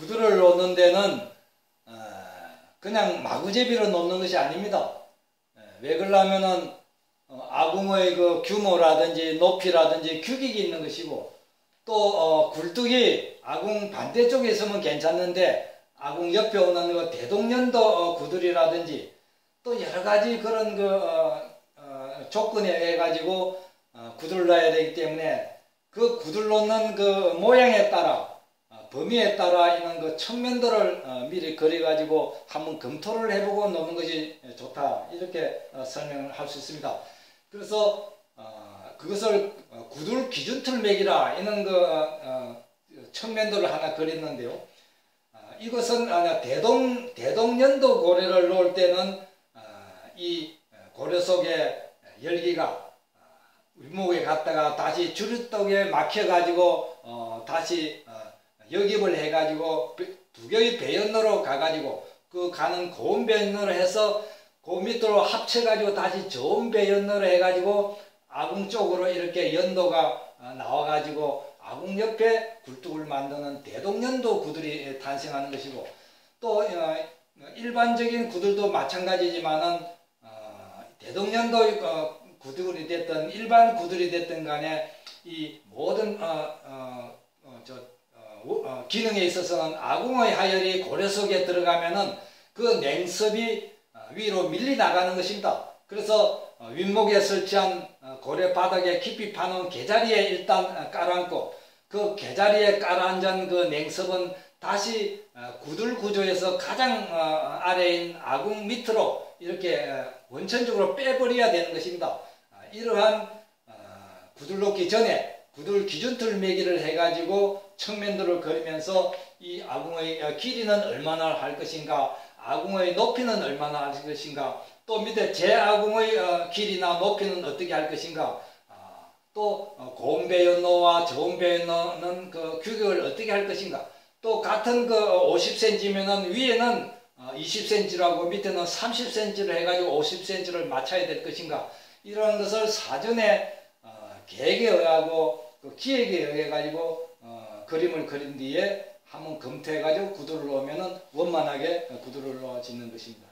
구두를 놓는 데는 어, 그냥 마구제비로 놓는 것이 아닙니다. 예, 왜 그러냐면은 어, 아궁의 그 규모라든지 높이라든지 규격이 있는 것이고 또 어, 굴뚝이 아궁 반대쪽에 있으면 괜찮는데 아궁 옆에 오는 그 대동년도 어, 구들이라든지 또 여러 가지 그런 그 조건에 의해 가지고 어, 구들을 놔야 되기 때문에 그 구들 놓는 그 모양에 따라 어, 범위에 따라 있는 그 측면들을 어, 미리 그려 가지고 한번 검토를 해보고 놓는 것이 좋다 이렇게 어, 설명을 할 수 있습니다. 그래서 어, 그것을 어, 구들 기준틀 맥이라 이런 그 어, 어, 측면들을 하나 그렸는데요. 어, 이것은 아, 대동 대동년도 고래를 놓을 때는 어, 이 고래 속에 열기가 어, 윗목에 갔다가 다시 주류떡에 막혀가지고 어, 다시 어, 역입을 해가지고 두 개의 배연로로 가가지고 그 가는 고운 배연로로 해서 그 밑으로 합쳐가지고 다시 좋은 배연로로 해가지고 아궁 쪽으로 이렇게 연도가 어, 나와가지고 아궁 옆에 굴뚝을 만드는 대동연도 구들이 탄생하는 것이고 또 어, 일반적인 구들도 마찬가지지만은 어, 대동연도 어, 구들이 됐든 일반 구들이 됐든 간에 이 모든 어, 기능에 있어서는 아궁의 하열이 고래 속에 들어가면은 그 냉섭이 어, 위로 밀리 나가는 것입니다. 그래서 어, 윗목에 설치한 어, 고래 바닥에 깊이 파놓은 개자리에 일단 어, 깔아앉고 그 개자리에 깔아앉은 그 냉섭은 다시 어, 구들 구조에서 가장 어, 아래인 아궁 밑으로 이렇게 어, 원천적으로 빼버려야 되는 것입니다. 아, 이러한 어, 구들 놓기 전에 구들 기준틀 매기를 해가지고 측면들을 그리면서 이 아궁의 어, 길이는 얼마나 할 것인가 아궁의 높이는 얼마나 할 것인가 또 밑에 제 아궁의 어, 길이나 높이는 어떻게 할 것인가 아, 또 어, 고운 배연노와 저온 배연노는 그 규격을 어떻게 할 것인가 또 같은 그 50cm면은 위에는 20cm라고 밑에는 30cm를 해가지고 50cm를 맞춰야 될 것인가 이런 것을 사전에 어, 계획에 의하고 그 기획에 의해 가지고 어, 그림을 그린 뒤에 한번 검토해 가지고 구두를 놓으면은 원만하게 구두를 놓아 짓는 것입니다.